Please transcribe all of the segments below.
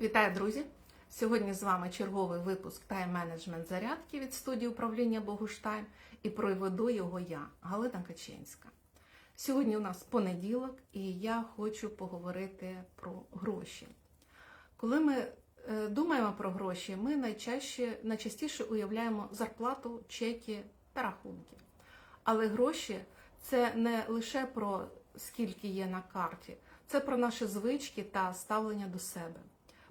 Вітаю, друзі! Сьогодні з вами черговий випуск тайм-менеджмент зарядки від студії управління Богуштайм і проведу його я, Галина Каченська. Сьогодні у нас понеділок, і я хочу поговорити про гроші. Коли ми е, думаємо про гроші, ми найчаще, найчастіше уявляємо зарплату, чеки та рахунки. Але гроші це не лише про скільки є на карті, це про наші звички та ставлення до себе.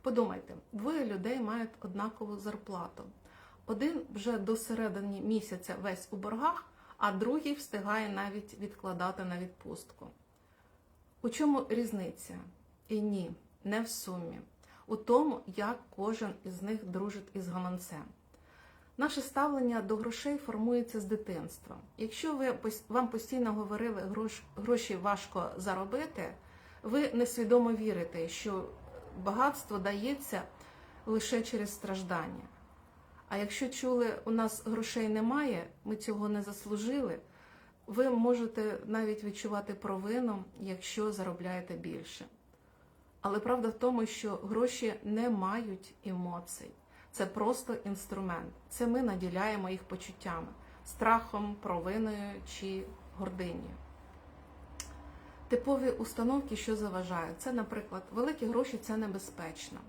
Подумайте, двоє людей мають однакову зарплату. Один вже до середини місяця весь у боргах, а другий встигає навіть відкладати на відпустку. У чому різниця? І ні, не в сумі. У тому, як кожен із них дружить із гаманцем. Наше ставлення до грошей формується з дитинства. Якщо ви вам постійно говорили грош, гроші важко заробити, ви несвідомо вірите, що багатство дається лише через страждання. А якщо чули, у нас грошей немає, ми цього не заслужили, ви можете навіть відчувати провину, якщо заробляєте більше. Але правда в тому, що гроші не мають емоцій. Це просто інструмент. Це ми наділяємо їх почуттями, страхом, провиною чи гординею. Типові установки, що заважають, це, наприклад, великі гроші це небезпечно.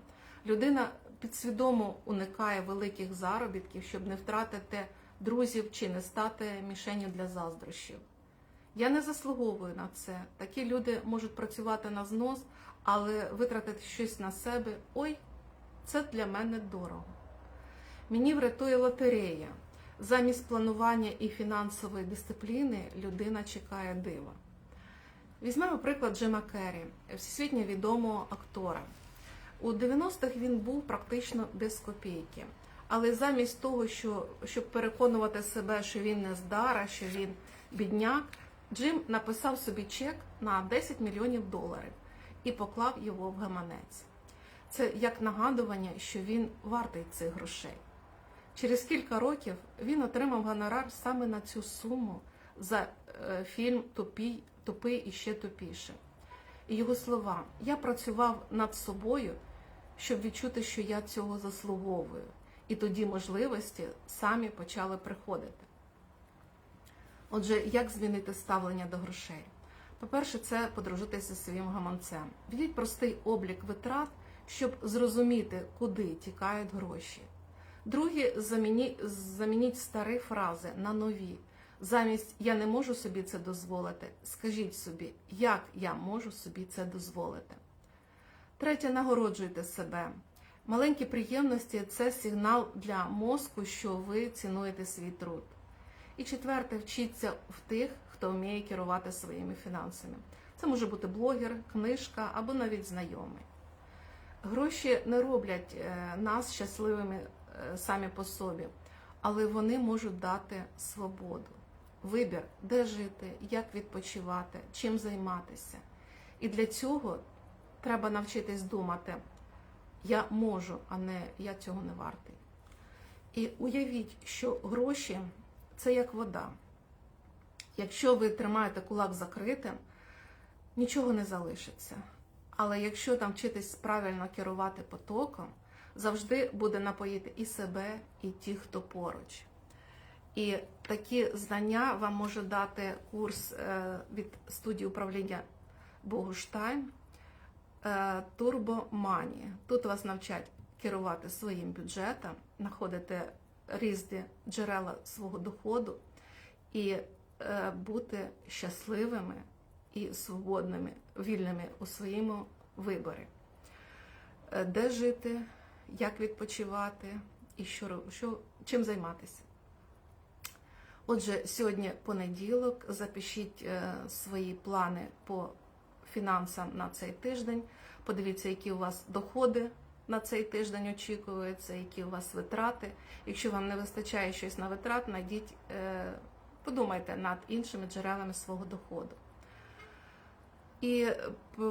Людина підсвідомо уникає великих заробітків, щоб не втратити друзів чи не стати мішенню для заздрощів. Я не заслуговую на це. Такі люди можуть працювати на знос, але витратити щось на себе ой, це для мене дорого. Мені врятує лотерея. Замість планування і фінансової дисципліни людина чекає дива. Візьмемо приклад Джима Керрі, всесвітньо відомого актора. У 90-х він був практично без копійки. Але замість того, що, щоб переконувати себе, що він не здара, що він бідняк, Джим написав собі чек на 10 мільйонів доларів і поклав його в гаманець. Це як нагадування, що він вартий цих грошей. Через кілька років він отримав гонорар саме на цю суму за е, фільм Тупій, Тупий і ще тупіше. І його слова: Я працював над собою, щоб відчути, що я цього заслуговую. І тоді можливості самі почали приходити. Отже, як змінити ставлення до грошей? По-перше, це подружитися зі своїм гаманцем. Введіть простий облік витрат, щоб зрозуміти, куди тікають гроші. Друге, замініть, замініть старі фрази на нові. Замість я не можу собі це дозволити. Скажіть собі, як я можу собі це дозволити. Третє, нагороджуйте себе. Маленькі приємності це сигнал для мозку, що ви цінуєте свій труд. І четверте, вчіться в тих, хто вміє керувати своїми фінансами. Це може бути блогер, книжка або навіть знайомий. Гроші не роблять е, нас щасливими е, самі по собі, але вони можуть дати свободу, вибір, де жити, як відпочивати, чим займатися. І для цього треба навчитись думати: я можу, а не я цього не вартий. І уявіть, що гроші це як вода. Якщо ви тримаєте кулак закритим, нічого не залишиться. Але якщо там вчитись правильно керувати потоком, завжди буде напоїти і себе, і ті, хто поруч. І такі знання вам може дати курс е, від студії управління Богуштайм Турбо Мані. Тут вас навчать керувати своїм бюджетом, знаходити різні джерела свого доходу і е, бути щасливими і свободними, вільними у своєму виборі. Е, Де жити, як відпочивати і що, що, чим займатися. Отже, сьогодні понеділок. Запишіть е, свої плани по фінансам на цей тиждень. Подивіться, які у вас доходи на цей тиждень очікуються, які у вас витрати. Якщо вам не вистачає щось на витрат, найдіть, е, подумайте над іншими джерелами свого доходу. І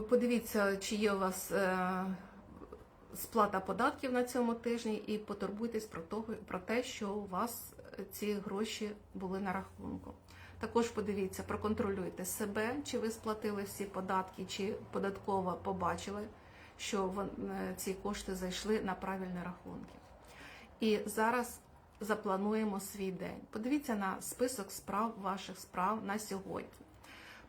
подивіться, чи є у вас е, сплата податків на цьому тижні, і потурбуйтесь про, те, що у вас е, ці гроші були на рахунку. Також подивіться, проконтролюйте себе, чи ви сплатили всі податки, чи податково побачили, що е, ці кошти зайшли на правильні рахунки. І зараз заплануємо свій день. Подивіться на список справ ваших справ на сьогодні.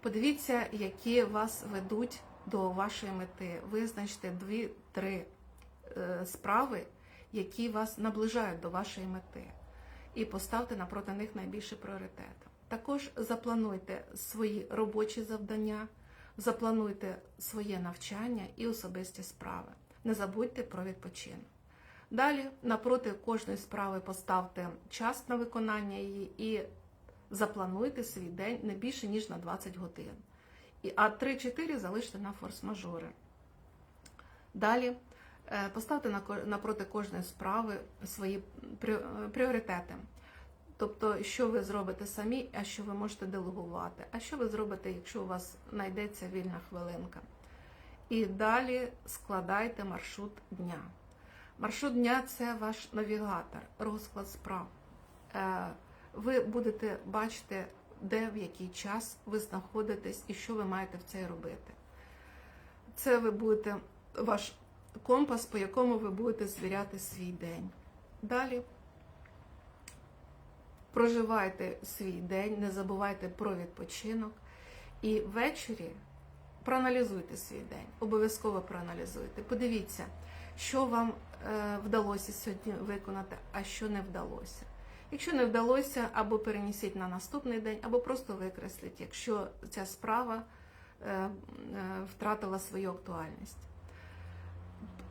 Подивіться, які вас ведуть до вашої мети. Визначте дві-три е, справи, які вас наближають до вашої мети, і поставте напроти них найбільший пріоритет. Також заплануйте свої робочі завдання, заплануйте своє навчання і особисті справи. Не забудьте про відпочинок. Далі напроти кожної справи поставте час на виконання її і заплануйте свій день не більше ніж на 20 годин. А 3-4 залиште на форс-мажори. Далі поставте напроти кожної справи свої пріоритети. Тобто, що ви зробите самі, а що ви можете делегувати, а що ви зробите, якщо у вас знайдеться вільна хвилинка. І далі складайте маршрут дня. Маршрут дня це ваш навігатор, розклад справ. Е, Ви будете бачити, де в який час ви знаходитесь і що ви маєте в цей робити. Це ви будете ваш компас, по якому ви будете звіряти свій день. Далі проживайте свій день, не забувайте про відпочинок. І ввечері проаналізуйте свій день, обов'язково проаналізуйте. Подивіться, що вам е, вдалося сьогодні виконати, а що не вдалося. Якщо не вдалося, або перенесіть на наступний день, або просто викресліть, якщо ця справа е, е, втратила свою актуальність.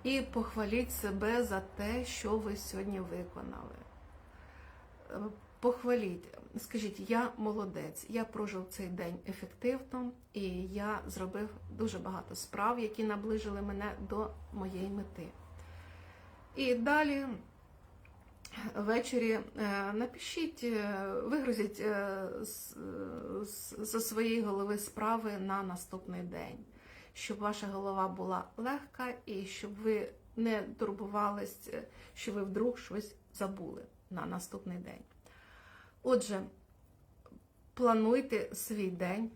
І похваліть себе за те, що ви сьогодні виконали. Е, Похваліть, скажіть, я молодець, я прожив цей день ефективно і я зробив дуже багато справ, які наближили мене до моєї мети. І далі ввечері е, напишіть, е, вигрузіть зі своєї голови справи на наступний день, щоб ваша голова була легка і щоб ви не турбувались, е, що ви вдруг щось забули на наступний день. Отже, плануйте свій день,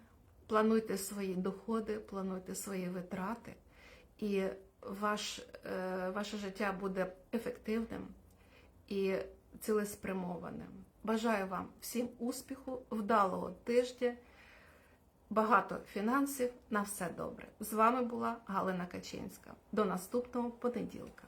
плануйте свої доходи, плануйте свої витрати, і ваш, е, ваше життя буде ефективним і цілеспрямованим. Бажаю вам всім успіху, вдалого тижня, багато фінансів. На все добре. З вами була Галина Качинська. До наступного понеділка.